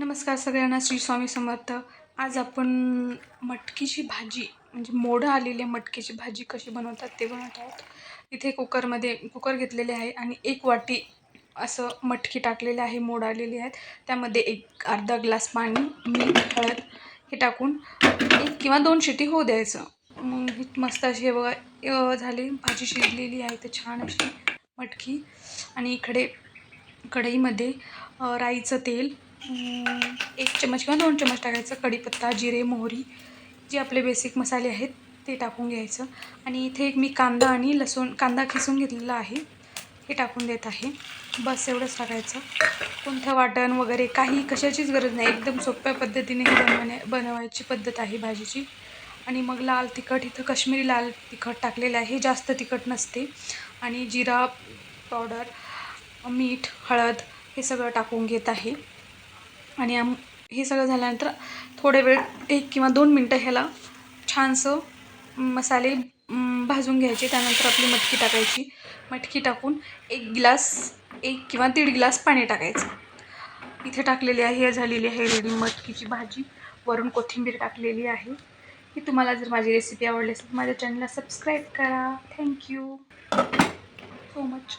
नमस्कार सगळ्यांना श्री स्वामी समर्थ. आज आपण मटकीची भाजी म्हणजे मोडं आलेली मटकीची भाजी कशी बनवतात ते बनवत आहोत. इथे कुकरमध्ये कुकर घेतलेले आहे आणि एक वाटी असं मटकी टाकलेले आहे मोड आलेली आहेत. त्यामध्ये एक अर्धा ग्लास पाणी मीठ हळद हे टाकून एक किंवा दोन शिटी होऊ द्यायचं. मग मस्त अशी हे बघा झाली भाजी शिजलेली आहे तर छान अशी मटकी. आणि इकडे कढईमध्ये राईचं तेल एक चम्मच किंवा दोन चम्मच टाकायचं. कढीपत्ता जिरे मोहरी जे आपले बेसिक मसाले आहेत ते टाकून घ्यायचं. आणि इथे एक मी कांदा आणि लसूण कांदा खिसून घेतलेला आहे हे टाकून देत आहे. बस एवढंच टाकायचं. कोणतं वाटण वगैरे काही कशाचीच गरज नाही. एकदम सोप्या पद्धतीने ही बनवण्या बनवायची पद्धत आहे भाजीची. आणि मग लाल तिखट इथं कश्मीरी लाल तिखट टाकलेलं आहे. जास्त तिखट नसते. आणि जिरा पावडर मीठ हळद हे सगळं टाकून घेत आहे. आणि आम हे सगळं झाल्यानंतर थोडे वेळ एक किंवा दोन मिनटं ह्याला छानसं मसाले भाजून घ्यायचे. त्यानंतर आपली मटकी टाकायची. मटकी टाकून एक गिलास एक किंवा दीड ग्लास पाणी टाकायचं. इथे टाकलेली आहे हे झालेली आहे रेडी मटकीची भाजी. वरून कोथिंबीर टाकलेली आहे. की तुम्हाला जर माझी रेसिपी आवडली असेल तर माझ्या चॅनलला सबस्क्राईब करा. Thank you so much